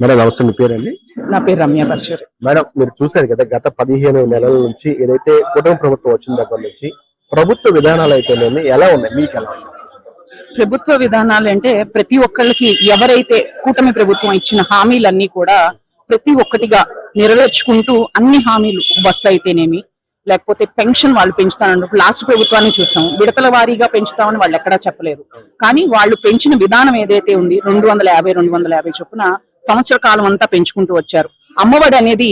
Madam నమస్తే మీ పేరండి? నా పేరు రమ్య పరశురి మేడం మీరు చూశారు కదా గత పదిహేను నెలల నుంచి ఏదైతే కుటుంబ ప్రభుత్వం వచ్చిన దగ్గర నుంచి ప్రభుత్వ విధానాలు అయితేనేమి ఎలా ఉన్నాయి? మీకు ఎలా ఉన్నాయి? ప్రభుత్వ విధానాలు అంటే ప్రతి ఒక్కళ్ళకి ఎవరైతే కూటమి ప్రభుత్వం ఇచ్చిన హామీలన్నీ కూడా ప్రతి ఒక్కటిగా నెరవేర్చుకుంటూ అన్ని హామీలు బస్సు అయితేనేమి లేకపోతే పెన్షన్ వాళ్ళు పెంచుతానన్నప్పుడు లాస్ట్ ప్రభుత్వాన్ని చూసాం. విడతల వారీగా పెంచుతామని వాళ్ళు ఎక్కడా చెప్పలేదు. కానీ వాళ్ళు పెంచిన విధానం ఏదైతే ఉంది రెండు వందల యాభై రెండు వందల యాభై చొప్పున సంవత్సర కాలం అంతా పెంచుకుంటూ వచ్చారు. అమ్మఒడి అనేది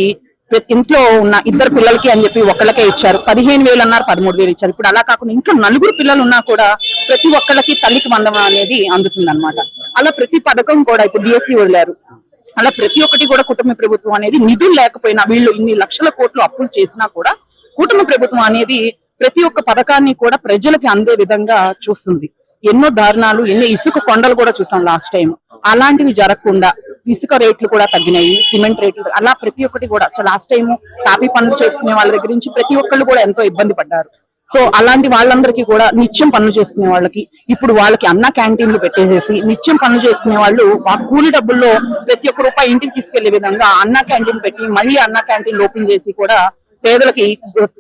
ప్రతి ఇంట్లో ఉన్న ఇద్దరు పిల్లలకి అని చెప్పి ఒకళ్ళకే ఇచ్చారు. పదిహేను వేలు అన్నారు పదమూడు వేలు ఇచ్చారు. ఇప్పుడు అలా కాకుండా ఇంట్లో నలుగురు పిల్లలు ఉన్నా కూడా ప్రతి ఒక్కళ్ళకి తల్లికి వందనం అనేది అందుతుంది అలా ప్రతి పథకం కూడా ఇప్పుడు డిఎస్సి వదిలారు. అలా ప్రతి ఒక్కటి కూడా కుటుంబ ప్రభుత్వం అనేది నిధులు లేకపోయినా వీళ్ళు ఇన్ని లక్షల కోట్లు అప్పులు చేసినా కూడా కుటుంబ ప్రభుత్వం అనేది ప్రతి ఒక్క పథకాన్ని కూడా ప్రజలకి అందే విధంగా చూస్తుంది. ఎన్నో దారుణాలు ఎన్నో ఇసుక కొండలు కూడా చూసాం లాస్ట్ టైం అలాంటివి జరగకుండా ఇసుక రేట్లు కూడా తగ్గినాయి సిమెంట్ రేట్లు అలా ప్రతి ఒక్కటి కూడా. లాస్ట్ టైం టాపీ పనులు చేసుకునే వాళ్ళ దగ్గర నుంచి ప్రతి ఒక్కళ్ళు కూడా ఎంతో ఇబ్బంది పడ్డారు. సో అలాంటి వాళ్ళందరికీ కూడా నిత్యం పనులు చేసుకునే వాళ్ళకి ఇప్పుడు వాళ్ళకి అన్న క్యాంటీన్లు పెట్టేసేసి నిత్యం పనులు చేసుకునే వాళ్ళు ఆ కూలి డబ్బుల్లో ప్రతి ఒక్క రూపాయి ఇంటికి తీసుకెళ్ళే విధంగా అన్న క్యాంటీన్ పెట్టి మళ్ళీ అన్న క్యాంటీన్ ఓపెన్ చేసి కూడా పేదలకి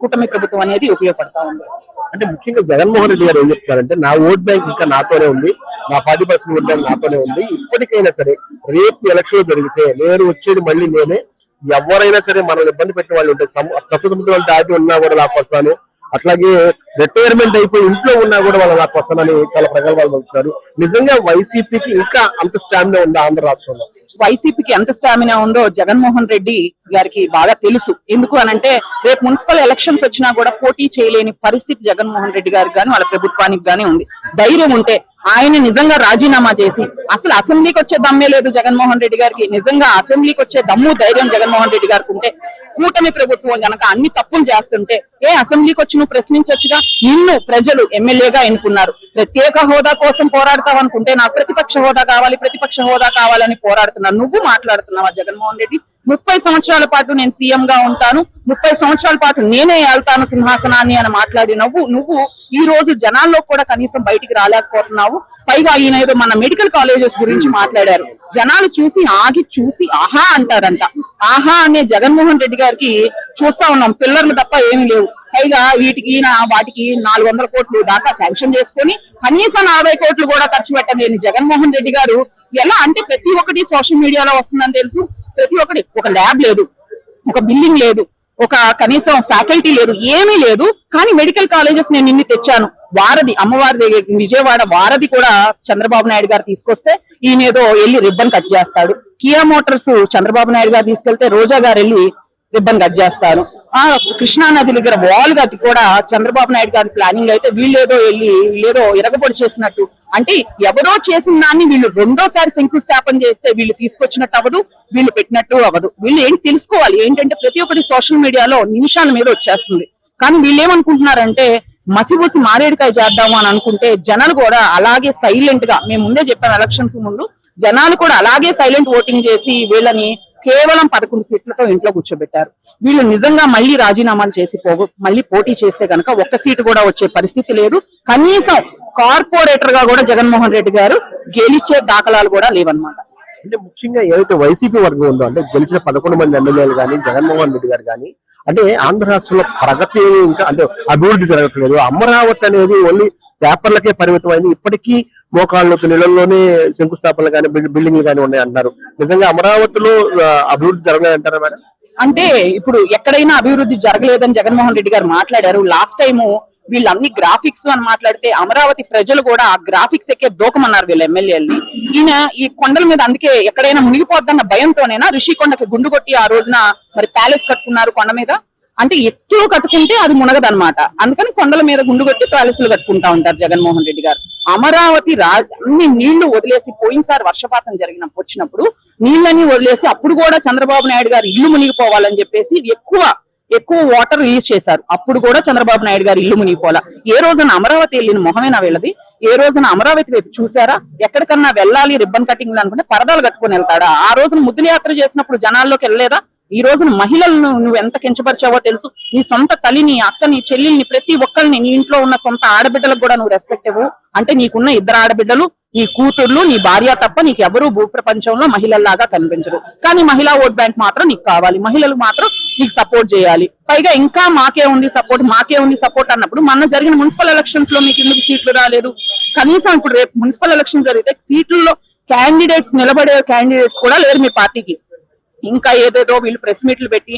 కూటమి ప్రభుత్వం అనేది ఉపయోగపడతా ఉంది. అంటే ముఖ్యంగా జగన్మోహన్ రెడ్డి గారు ఏం చెప్తారంటే నా ఓట్ బ్యాంక్ ఇంకా నాతోనే ఉంది నా ఫార్టీ పర్సెంట్ ఓట్ బ్యాంక్ నాతోనే ఉంది ఇప్పటికైనా సరే రేపు ఎలక్షన్ జరిగితే నేను వచ్చేది మళ్ళీ నేనే ఎవరైనా సరే మనల్ని ఇబ్బంది పెట్టిన వాళ్ళు ఉంటే సప్త సముద్రాలు దాటి ఉన్నా కూడా నాకు వస్తాను. అట్లాగే రిటైర్మెంట్ అయిపోయి ఇంట్లో ఉన్నా కూడా వాళ్ళు నాకు వస్తానని చాలా ప్రగల్భాలు పలుకుతారు నిజంగా వైసీపీకి ఇంకా అంత స్టామినా ఉంది ఆంధ్ర రాష్ట్రంలో? వైసీపీకి ఎంత స్టామినా ఉందో జగన్మోహన్ రెడ్డి గారికి బాగా తెలుసు. ఎందుకు అనంటే రేపు మున్సిపల్ ఎలక్షన్స్ వచ్చినా కూడా పోటీ చేయలేని పరిస్థితి జగన్మోహన్ రెడ్డి గారికి గాని వాళ్ళ ప్రభుత్వానికి గానీ ఉంది. ధైర్యం ఉంటే ఆయన నిజంగా రాజీనామా చేసి అసలు అసెంబ్లీకి వచ్చే దమ్మే లేదు జగన్మోహన్ రెడ్డి గారికి. నిజంగా అసెంబ్లీకి వచ్చే దమ్ము ధైర్యం జగన్మోహన్ రెడ్డి గారికి ఉంటే కూటమి ప్రభుత్వం గనక అన్ని తప్పులు చేస్తుంటే ఏ అసెంబ్లీకి వచ్చి నువ్వు ప్రశ్నించొచ్చుగా? నిన్ను ప్రజలు ఎమ్మెల్యేగా ఎన్నుకున్నారు. ప్రత్యేక హోదా కోసం పోరాడతావు అనుకుంటే నాకు ప్రతిపక్ష హోదా కావాలి ప్రతిపక్ష హోదా కావాలని పోరాడుతున్నారు నువ్వు మాట్లాడుతున్నావా జగన్మోహన్ రెడ్డి? ముప్పై సంవత్సరాల పాటు నేను సీఎం గా ఉంటాను. ముప్పై సంవత్సరాల పాటు నేనే వెళ్తాను సింహాసనాన్ని అని మాట్లాడి నువ్వు. నువ్వు ఈ రోజు జనాల్లో కూడా కనీసం బయటికి రాలేకపోతున్నావు. పైగా ఈయన ఏదో మన మెడికల్ కాలేజెస్ గురించి మాట్లాడారు. జనాలు చూసి ఆగి చూసి ఆహా అంటారంట. ఆహా అనే జగన్మోహన్ రెడ్డి గారికి చూస్తా ఉన్నాం. పిల్లర్లు తప్ప ఏమీ లేవు. పైగా వీటికి నా వాటికి నాలుగు వందల కోట్లు దాకా శాంక్షన్ చేసుకొని కనీసం నలభై కోట్లు కూడా ఖర్చు పెట్టలేని జగన్మోహన్ రెడ్డి గారు ఎలా అంటే ప్రతి ఒక్కటి సోషల్ మీడియాలో వస్తుందని తెలుసు. ప్రతి ఒక్కటి ఒక ల్యాబ్ లేదు ఒక బిల్డింగ్ లేదు ఒక కనీసం ఫ్యాకల్టీ లేదు ఏమీ లేదు. కానీ మెడికల్ కాలేజెస్ నేను ఇన్ని తెచ్చాను. వారధి అమ్మవారి విజయవాడ వారధి కూడా చంద్రబాబు నాయుడు గారు తీసుకొస్తే ఈయన ఏదో వెళ్ళి రిబ్బన్ కట్ చేస్తాడు. కియా మోటార్స్ చంద్రబాబు నాయుడు గారు తీసుకెళ్తే రోజా గారు వెళ్ళి రిబ్బన్ కట్ చేస్తారు. ఆ కృష్ణా నది దగ్గర వాల్ గట్టి కూడా చంద్రబాబు నాయుడు గారి ప్లానింగ్ అయితే వీళ్ళేదో వెళ్ళి వీళ్ళేదో ఇరగబడి చేసినట్టు అంటే ఎవరో చేసిన దాన్ని వీళ్ళు రెండోసారి శంకుస్థాపన చేస్తే వీళ్ళు తీసుకొచ్చినట్టు అవ్వదు వీళ్ళు పెట్టినట్టు అవ్వదు. వీళ్ళు ఏంటి తెలుసుకోవాలి? ఏంటంటే ప్రతి ఒక్కటి సోషల్ మీడియాలో నిమిషాల మీద వచ్చేస్తుంది. కానీ వీళ్ళు ఏమనుకుంటున్నారంటే మసిబూసి మారేడుకాయ చేద్దాము అని అనుకుంటే జనాలు కూడా అలాగే సైలెంట్గా మేము ముందే చెప్పాను ఎలక్షన్స్ ముందు జనాలు కూడా అలాగే సైలెంట్ ఓటింగ్ చేసి వీళ్ళని కేవలం పదకొండు సీట్లతో ఇంట్లో కూర్చోబెట్టారు. వీళ్ళు నిజంగా మళ్ళీ రాజీనామాలు చేసి పోగు మళ్ళీ పోటీ చేస్తే కనుక ఒక్క సీటు కూడా వచ్చే పరిస్థితి లేదు. కనీసం కార్పొరేటర్గా కూడా జగన్మోహన్ రెడ్డి గారు గెలిచే దాఖలాలు కూడా లేవన్నమాట. అంటే ముఖ్యంగా ఏదైతే వైసీపీ వర్గం ఉందో అంటే గెలిచిన పదకొండు మంది ఎమ్మెల్యేలు కానీ జగన్మోహన్ రెడ్డి గారు కానీ అంటే ఆంధ్ర రాష్ట్రంలో ప్రగతి ఇంకా అంటే అభివృద్ధి జరగట్లేదు. అమరావతి అనేది ఓన్లీ పేపర్లకే పరిమితమైంది. ఇప్పటికీ మోకాళ్ళకు నీళ్ళల్లోనే శంకుస్థాపనలు కానీ బిల్డింగ్లు కానీ ఉన్నాయి అంటారు నిజంగా అమరావతిలో అభివృద్ధి జరగలేదంటారా మేడం? అంటే ఇప్పుడు ఎక్కడైనా అభివృద్ధి జరగలేదని జగన్మోహన్ రెడ్డి గారు మాట్లాడారు. లాస్ట్ టైము వీళ్ళన్ని గ్రాఫిక్స్ అని మాట్లాడితే అమరావతి ప్రజలు కూడా ఆ గ్రాఫిక్స్ ఎక్కే దూకమన్నారు వీళ్ళ ఎమ్మెల్యేలని. ఈయన ఈ కొండల మీద అందుకే ఎక్కడైనా మునిగిపోద్దన్న భయంతోనైనా రిషికొండకి గుండు కొట్టి ఆ రోజున మరి ప్యాలెస్ కట్టుకున్నారు కొండ మీద? అంటే ఎక్కువ కట్టుకుంటే అది మునగదన్నమాట. అందుకని కొండల మీద గుండు కొట్టి ప్యాలెస్లు కట్టుకుంటా ఉంటారు జగన్మోహన్ రెడ్డి గారు. అమరావతి రా అన్ని నీళ్ళు వదిలేసి పోయినసారి వర్షపాతం జరిగినప్పుడు వచ్చినప్పుడు నీళ్ళని వదిలేసి అప్పుడు కూడా చంద్రబాబు నాయుడు గారు ఇల్లు మునిగిపోవాలని చెప్పేసి ఎక్కువ ఎక్కువ వాటర్ రిలీజ్ చేశారు. అప్పుడు కూడా చంద్రబాబు నాయుడు గారు ఇల్లు మునిగిపోలా ఏ రోజున అమరావతి వెళ్ళిన మొహమేనా వీళ్ళది. ఏ రోజున అమరావతి వైపు చూసారా ఎక్కడికన్నా వెళ్ళాలి రిబ్బన్ కటింగ్ అనుకుంటే పరదాలు కట్టుకొని వెళ్తాడా? ఆ రోజున ముద్దుల యాత్ర చేసినప్పుడు జనాల్లోకి వెళ్ళలేదా? ఈ రోజున మహిళలను నువ్వు ఎంత కించపరిచావో తెలుసు. నీ సొంత తల్లిని అక్కని చెల్లిని ప్రతి ఒక్కరిని నీ ఇంట్లో ఉన్న సొంత ఆడబిడ్డలకు కూడా నువ్వు రెస్పెక్ట్ ఇవ్వు. అంటే నీకున్న ఇద్దరు ఆడబిడ్డలు నీ కూతుర్లు నీ భార్య తప్ప నీకు ఎవరు భూప్రపంచంలో మహిళల్లాగా కనిపించరు. కానీ మహిళా ఓట్ బ్యాంక్ మాత్రం నీకు కావాలి. మహిళలు మాత్రం నీకు సపోర్ట్ చేయాలి. పైగా ఇంకా మాకే ఉంది సపోర్ట్ మాకే ఉంది సపోర్ట్ అన్నప్పుడు మొన్న జరిగిన మున్సిపల్ ఎలక్షన్స్లో మీకు ఎందుకు సీట్లు రాలేదు? కనీసం ఇప్పుడు రేపు మున్సిపల్ ఎలక్షన్ జరిగితే సీట్లలో క్యాండిడేట్స్ నిలబడే క్యాండిడేట్స్ కూడా లేరు మీ పార్టీకి. ఇంకా ఏదేదో వీళ్ళు ప్రెస్ మీట్లు పెట్టి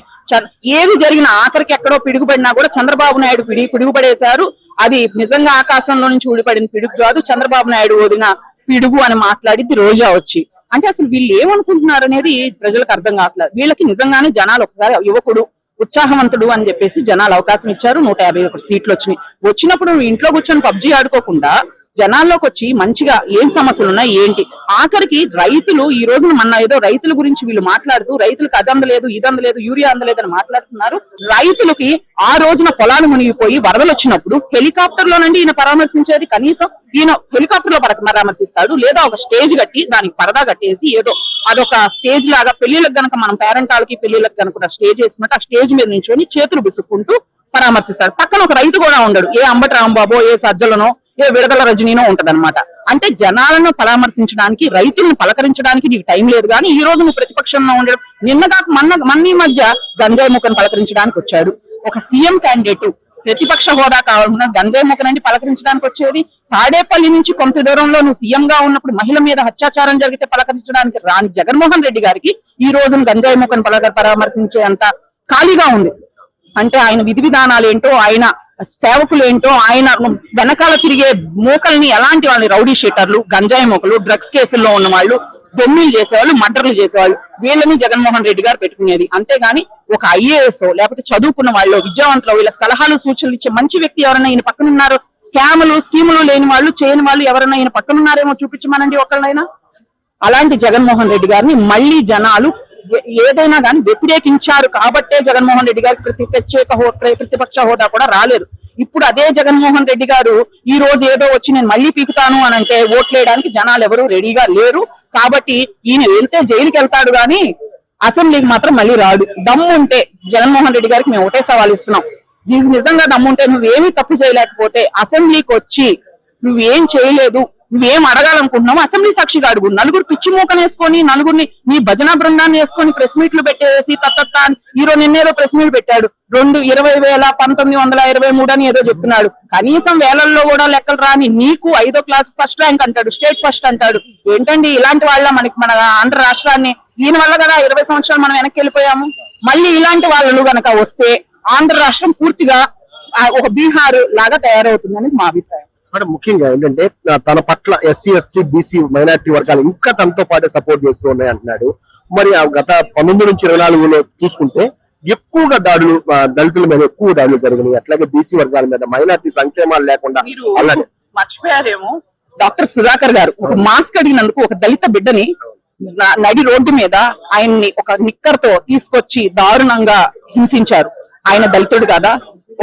ఏది జరిగిన ఆఖరికి ఎక్కడో పిడుగుపడినా కూడా చంద్రబాబు నాయుడు పిడి పిడుగుపడేశారు. అది నిజంగా ఆకాశంలో నుంచి ఊడిపడిన పిడుగు కాదు చంద్రబాబు నాయుడు వదిన పిడుగు అని మాట్లాడింది రోజా వచ్చి. అంటే అసలు వీళ్ళు ఏమనుకుంటున్నారు అనేది ప్రజలకు అర్థం కావట్లేదు. వీళ్ళకి నిజంగానే జనాలు ఒకసారి యువకుడు ఉత్సాహవంతుడు అని చెప్పేసి జనాలు అవకాశం ఇచ్చారు. నూట యాభై ఒకటి సీట్లు వచ్చినాయి. వచ్చినప్పుడు నువ్వు ఇంట్లో కూర్చొని పబ్జీ ఆడుకోకుండా జనాల్లోకి వచ్చి మంచిగా ఏం సమస్యలు ఉన్నాయి ఏంటి? ఆఖరికి రైతులు ఈ రోజున మన ఏదో రైతుల గురించి వీళ్ళు మాట్లాడుతూ రైతులకు అది అందలేదు ఇది అందలేదు యూరియా అందలేదు అని మాట్లాడుతున్నారు. రైతులకి ఆ రోజున పొలాలు మునిగిపోయి వరదలు వచ్చినప్పుడు హెలికాప్టర్ లోనండి ఈయన పరామర్శించేది. కనీసం ఈయన హెలికాప్టర్లో పరామర్శిస్తాడు. లేదా ఒక స్టేజ్ కట్టి దానికి పరదా కట్టేసి ఏదో అదొక స్టేజ్ లాగా పెళ్ళిలకు గనక మనం పేరెంటాలకి పెళ్ళిలకు గనక స్టేజ్ వేసినట్టు ఆ స్టేజ్ మీద నుంచొని చేతులు బిసుక్కుంటూ పరామర్శిస్తాడు పక్కన ఒక రైతు కూడా ఉండడు. ఏ అంబటి రాంబాబో ఏ సజ్జలనో ఏ విడదల రజనీనో ఉంటదన్నమాట. అంటే జనాలను పరామర్శించడానికి రైతులను పలకరించడానికి నీకు టైం లేదు కానీ ఈ రోజు నువ్వు ప్రతిపక్షంలో ఉండడం నిన్న కాక మన మొన్న ఈ మధ్య గంజాయి ముఖను పలకరించడానికి వచ్చాడు. ఒక సీఎం క్యాండిడేట్ ప్రతిపక్ష హోదా కావాలన్నా గంజాయి ముఖనండి పలకరించడానికి వచ్చేది తాడేపల్లి నుంచి కొంత దూరంలో నువ్వు సీఎం గా ఉన్నప్పుడు మహిళ మీద అత్యాచారం జరిగితే పలకరించడానికి రాని జగన్మోహన్ రెడ్డి గారికి ఈ రోజున గంజాయి ముఖను పలక పరామర్శించే అంత ఖాళీగా ఉంది. అంటే ఆయన విధి విధానాలు ఏంటో ఆయన సేవకులు ఏంటో ఆయన వెనకాల తిరిగే మూకల్ని ఎలాంటి వాళ్ళని రౌడీ షీటర్లు గంజాయి మూకలు డ్రగ్స్ కేసుల్లో ఉన్న వాళ్ళు దొమ్మిలు చేసేవాళ్ళు మర్డర్లు చేసేవాళ్ళు వీళ్ళని జగన్మోహన్ రెడ్డి గారు పెట్టుకునేది. అంతేగాని ఒక ఐఏఎస్ లేకపోతే చదువుకున్న వాళ్ళు విద్యావంతులు వీళ్ళ సలహాలు సూచనలు ఇచ్చే మంచి వ్యక్తి ఎవరైనా ఈయన పక్కన ఉన్నారు? స్కాములు స్కీములు లేని వాళ్ళు చేయని వాళ్ళు ఎవరైనా ఈయన పక్కన ఉన్నారేమో చూపించమనండి ఒకళ్ళైనా అలాంటి జగన్మోహన్ రెడ్డి గారిని మళ్ళీ జనాలు ఏదైనా కానీ వ్యతిరేకించారు కాబట్టే జగన్మోహన్ రెడ్డి గారు ప్రతి ప్రత్యేక ప్రతిపక్ష హోదా కూడా రాలేదు. ఇప్పుడు అదే జగన్మోహన్ రెడ్డి గారు ఈ రోజు ఏదో వచ్చి నేను మళ్ళీ పీకుతాను అని అంటే ఓట్లేయడానికి జనాలు ఎవరు రెడీగా లేరు. కాబట్టి ఈయన వెళ్తే జైలుకి వెళ్తాడు గాని అసెంబ్లీకి మాత్రం మళ్ళీ రాడు. దమ్ము ఉంటే జగన్మోహన్ రెడ్డి గారికి మేము ఒకటే సవాల్ ఇస్తున్నాం. నీకు నిజంగా దమ్ము ఉంటే నువ్వేమీ తప్పు చేయలేకపోతే అసెంబ్లీకి వచ్చి నువ్వేం చేయలేదు నువ్వేం అడగాలనుకుంటున్నావు అసెంబ్లీ సాక్షిగా అడుగు. నలుగురు పిచ్చి మూకను వేసుకొని నలుగురిని నీ భజన బృందాన్ని వేసుకొని ప్రెస్ మీట్లు పెట్టేసి తత్త ఈ నిన్నేదో ప్రెస్ మీట్ పెట్టాడు. రెండు ఇరవై వేల పంతొమ్మిది వందల ఇరవై మూడు అని ఏదో చెప్తున్నాడు. కనీసం వేలల్లో కూడా లెక్కలు రాని నీకు ఐదో క్లాస్ ఫస్ట్ ర్యాంక్ అంటాడు స్టేట్ ఫస్ట్ అంటాడు. ఏంటండి ఇలాంటి వాళ్ళ మనకి మన ఆంధ్ర రాష్ట్రాన్ని? దీని వల్ల కదా ఇరవై సంవత్సరాలు మనం వెనక్కి వెళ్ళిపోయాము. మళ్ళీ ఇలాంటి వాళ్ళు గనక వస్తే ఆంధ్ర రాష్ట్రం పూర్తిగా ఒక బీహార్ లాగా తయారవుతుందని మా అభిప్రాయం. మేడం ముఖ్యంగా ఏంటంటే తన పట్ల ఎస్సీ ఎస్టీ బీసీ మైనారిటీ వర్గాలు ఇంకా తనతో పాటే సపోర్ట్ చేస్తూ ఉన్నాయి అంటున్నాడు మరి ఆ గత పంతొమ్మిది నుంచి ఇరవై నాలుగులో చూసుకుంటే ఎక్కువగా దాడులు దళితుల మీద ఎక్కువ దాడులు జరిగినాయి. అట్లాగే బీసీ వర్గాల మీద మైనారిటీ సంక్షేమాలు లేకుండా అలాగే మర్చిపోయారేమో? డాక్టర్ సుధాకర్ గారు ఒక మాస్క్ అడిగినందుకు ఒక దళిత బిడ్డని నడి రోడ్డు మీద ఆయన్ని ఒక నిక్కర్తో తీసుకొచ్చి దారుణంగా హింసించారు. ఆయన దళితుడు కదా?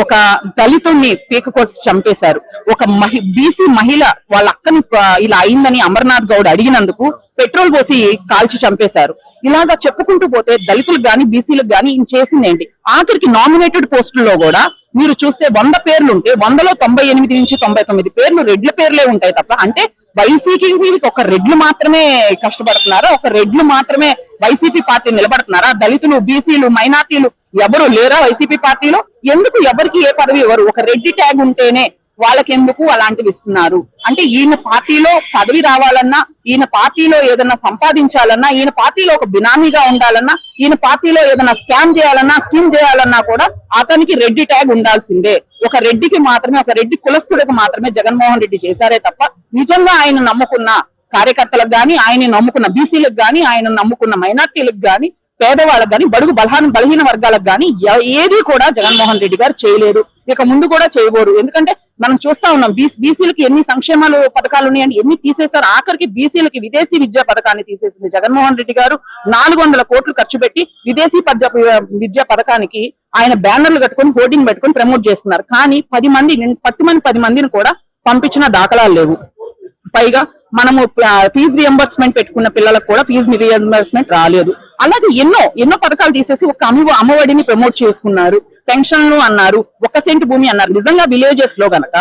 ఒక దళితుడిని పీక కోసి చంపేశారు. ఒక మహి బీసీ మహిళ వాళ్ళ అక్కని ఇలా అయిందని అమర్నాథ్ గౌడ్ అడిగినందుకు పెట్రోల్ పోసి కాల్చి చంపేశారు. ఇలాగా చెప్పుకుంటూ పోతే దళితులకు గాని బీసీలకు గాని ఈయన చేసింది ఏంటి ఆఖరికి నామినేటెడ్ పోస్టుల్లో కూడా మీరు చూస్తే వంద పేర్లు ఉంటే వందలో తొంభై ఎనిమిది నుంచి తొంభై తొమ్మిది పేర్లు రెడ్ల పేర్లే ఉంటాయి తప్ప అంటే వైసీపీ ఒక రెడ్లు మాత్రమే కష్టపడుతున్నారా? ఒక రెడ్లు మాత్రమే వైసీపీ పార్టీ నిలబడుతున్నారా? దళితులు బీసీలు మైనార్టీలు ఎవరు లేరా వైసీపీ పార్టీలో? ఎందుకు ఎవరికి ఏ పదవి ఎవరు ఒక రెడ్డి ట్యాగ్ ఉంటేనే వాళ్ళకెందుకు అలాంటివి ఇస్తున్నారు? అంటే ఈయన పార్టీలో పదవి రావాలన్నా ఈయన పార్టీలో ఏదన్నా సంపాదించాలన్నా ఈయన పార్టీలో ఒక బినామీగా ఉండాలన్నా ఈయన పార్టీలో ఏదైనా స్కామ్ చేయాలన్నా స్కీమ్ చేయాలన్నా కూడా అతనికి రెడ్డి ట్యాగ్ ఉండాల్సిందే. ఒక రెడ్డికి మాత్రమే ఒక రెడ్డి కులస్తుడికి మాత్రమే జగన్మోహన్ రెడ్డి చేశారే తప్ప నిజంగా ఆయన నమ్ముకున్న కార్యకర్తలకు గాని ఆయన నమ్ముకున్న బీసీలకు గాని ఆయన నమ్ముకున్న మైనార్టీలకు గాని పేదవాళ్ళకు గాని బడుగు బలహాన బలహీన వర్గాలకు గాని ఏది కూడా జగన్మోహన్ రెడ్డి గారు చేయలేరు ఇక ముందు కూడా చేయబోరు. ఎందుకంటే మనం చూస్తా ఉన్నాం బీసీ బీసీలకి ఎన్ని సంక్షేమాలు పథకాలు ఉన్నాయండి ఎన్ని తీసేస్తారు ఆఖరికి బీసీలకి విదేశీ విద్యా పథకాన్ని తీసేసింది జగన్మోహన్ రెడ్డి గారు. నాలుగు వందల కోట్లు ఖర్చు పెట్టి విదేశీ విద్యా పథకానికి ఆయన బ్యానర్లు కట్టుకొని హోర్డింగ్ పెట్టుకొని ప్రమోట్ చేస్తున్నారు. కానీ పది మంది పట్టుమని పది మందిని కూడా పంపించిన దాఖలాలు లేవు. పైగా మనము ఫీజు రియంబర్స్మెంట్ పెట్టుకున్న పిల్లలకు కూడా ఫీజు రియంబర్స్మెంట్ రాలేదు. అలాగే ఎన్నో ఎన్నో పథకాలు తీసేసి ఒక అమ్మ అమ్మఒడిని ప్రమోట్ చేసుకున్నారు. పెన్షన్లు అన్నారు ఒక సెంట్ భూమి అన్నారు. నిజంగా విలేజెస్లో గనక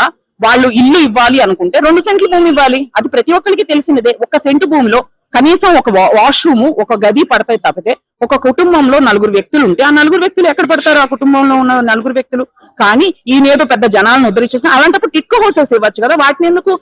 వాళ్ళు ఇల్లు ఇవ్వాలి అనుకుంటే రెండు సెంట్లు భూమి ఇవ్వాలి. అది ప్రతి ఒక్కరికి తెలిసినదే. ఒక సెంటు భూమిలో కనీసం ఒక వాష్రూమ్ ఒక గది పడతాయి తప్పితే ఒక కుటుంబంలో నలుగురు వ్యక్తులు ఉంటే ఆ నలుగురు వ్యక్తులు ఎక్కడ పడతారు? ఆ కుటుంబంలో ఉన్న నలుగురు వ్యక్తులు. కానీ ఈ నేడు పెద్ద జనాలను ఉద్ధరించేసిన అలాంటప్పుడు టిక్కో హోసెస్ ఇవ్వచ్చు కదా? వాటిని ఎందుకు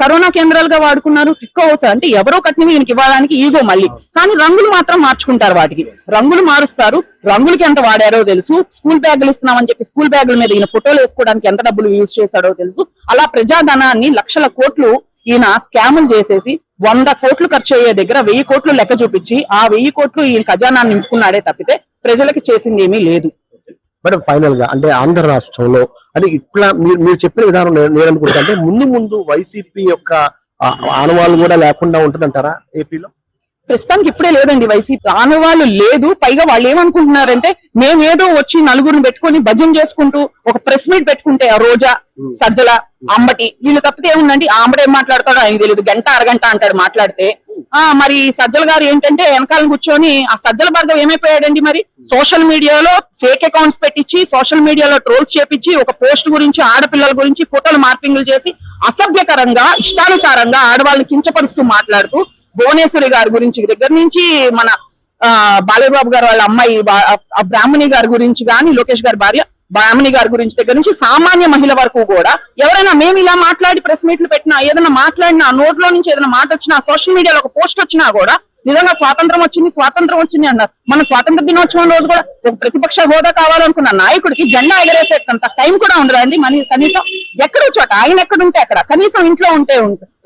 కరోనా కేంద్రాలుగా వాడుకున్నారు? టిక్కో హోసెస్ అంటే ఎవరో కట్టినవి ఈయనకి ఇవ్వడానికి ఈగో మళ్ళీ. కానీ రంగులు మాత్రం మార్చుకుంటారు వాటికి. రంగులు మారుస్తారు. రంగులకి ఎంత వాడారో తెలుసు. స్కూల్ బ్యాగులు ఇస్తున్నామని చెప్పి స్కూల్ బ్యాగుల మీద ఈయన ఫోటోలు వేసుకోవడానికి ఎంత డబ్బులు యూజ్ చేశాడో తెలుసు. అలా ప్రజాధనాన్ని లక్షల కోట్లు ఈయన స్కాములు చేసేసి వంద కోట్లు ఖర్చు అయ్యే దగ్గర వెయ్యి కోట్లు లెక్క చూపించి ఆ వెయ్యి కోట్లు ఈయన ఖజానా నింపుకున్నాడే తప్పితే ప్రజలకి చేసింది ఏమీ లేదు. మేడం ఫైనల్గా అంటే ఆంధ్ర రాష్ట్రంలో అంటే ఇట్లా మీరు మీరు చెప్పిన విధానం నేను అనుకుంటా అంటే ముందు ముందు వైసీపీ యొక్క ఆనవాళ్ళు కూడా లేకుండా ఉంటుందంటారా ఏపీలో? ప్రస్తుతానికి ఇప్పుడే లేదండి వైసీపీ. ఆనవాళ్ళు లేదు పైగా వాళ్ళు ఏమనుకుంటున్నారంటే మేమేదో వచ్చి నలుగురిని పెట్టుకొని భజన చేసుకుంటూ ఒక ప్రెస్ మీట్ పెట్టుకుంటే ఆ రోజా సజ్జల అంబటి వీళ్ళు తప్పితే ఏముందండి? ఆ అంబటి ఏం మాట్లాడతాడో ఆయనకి తెలియదు గంట అరగంట అంటాడు మాట్లాడితే. ఆ మరి సజ్జల గారు ఏంటంటే వెనకాల కూర్చొని ఆ సజ్జల భార్గవ్ ఏమైపోయాడండి మరి? సోషల్ మీడియాలో ఫేక్ అకౌంట్స్ పెట్టించి సోషల్ మీడియాలో ట్రోల్స్ చేపించి ఒక పోస్ట్ గురించి ఆడపిల్లల గురించి ఫోటోలు మార్పింగ్లు చేసి అసభ్యకరంగా ఇష్టానుసారంగా ఆడవాళ్ళని కించపరుస్తూ మాట్లాడుతూ భువనేశ్వరి గారి గురించి దగ్గర నుంచి మన ఆ బాలయ్యబాబు గారు వాళ్ళ అమ్మాయి బ్రాహ్మణి గారి గురించి కానీ లోకేష్ గారి భార్య బ్రాహ్మణి గారి గురించి దగ్గర నుంచి సామాన్య మహిళ వరకు కూడా ఎవరైనా మేము ఇలా మాట్లాడి ప్రెస్ మీట్లు పెట్టినా ఏదైనా మాట్లాడినా నోట్లో నుంచి ఏదైనా మాట వచ్చినా సోషల్ మీడియాలో ఒక పోస్ట్ వచ్చినా కూడా నిజంగా స్వాతంత్రం వచ్చింది స్వాతంత్రం వచ్చింది అన్నారు. మన స్వాతంత్ర దినోత్సవం రోజు కూడా ఒక ప్రతిపక్ష హోదా కావాలనుకున్న నాయకుడికి జెండా ఎగరేసేటంత టైం కూడా ఉండదండి. మన కనీసం ఎక్కడో చోట ఆయన ఎక్కడుంటే అక్కడ. కనీసం ఇంట్లో ఉంటే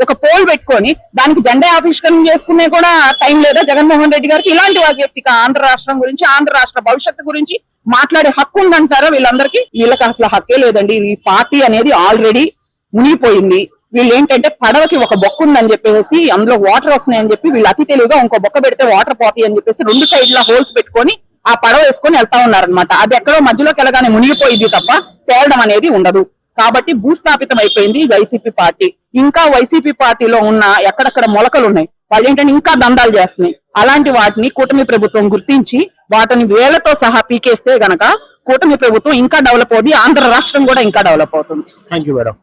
ఒక పోల్ పెట్టుకొని దానికి జెండా ఆవిష్కరణ చేసుకునే కూడా టైం లేదా. జగన్మోహన్ రెడ్డి గారికి ఇలాంటి వ్యక్తికి ఆంధ్ర రాష్ట్రం గురించి ఆంధ్ర రాష్ట్ర భవిష్యత్తు గురించి మాట్లాడే హక్కు ఉందంటారా వీళ్ళందరికీ? వీళ్ళకి అసలు హక్కే లేదండి. ఈ పార్టీ అనేది ఆల్రెడీ మునిగిపోయింది. వీళ్ళు ఏంటంటే పడవకి ఒక బొక్క ఉందని చెప్పేసి అందులో వాటర్ వస్తున్నాయని చెప్పి వీళ్ళు అతి తెలివిగా ఇంకో బొక్క పెడితే వాటర్ పోతాయి అని చెప్పేసి రెండు సైడ్ హోల్స్ పెట్టుకొని ఆ పడవ వేసుకొని వెళ్తా ఉన్నారనమాట అది ఎక్కడో మధ్యలోకి వెళ్ళగానే మునిగిపోయింది తప్ప తేలడం అనేది ఉండదు. కాబట్టి భూస్థాపితం అయిపోయింది వైసీపీ పార్టీ. ఇంకా వైసీపీ పార్టీలో ఉన్న ఎక్కడెక్కడ మొలకలు ఉన్నాయి. వాళ్ళు ఏంటంటే ఇంకా దందాలు చేస్తున్నాయి. అలాంటి వాటిని కూటమి ప్రభుత్వం గుర్తించి వాటిని వేలతో సహా పీకేస్తే గనక కూటమి ప్రభుత్వం ఇంకా డెవలప్ అవుతుంది ఆంధ్ర రాష్ట్రం కూడా ఇంకా డెవలప్ అవుతుంది. Thank you madam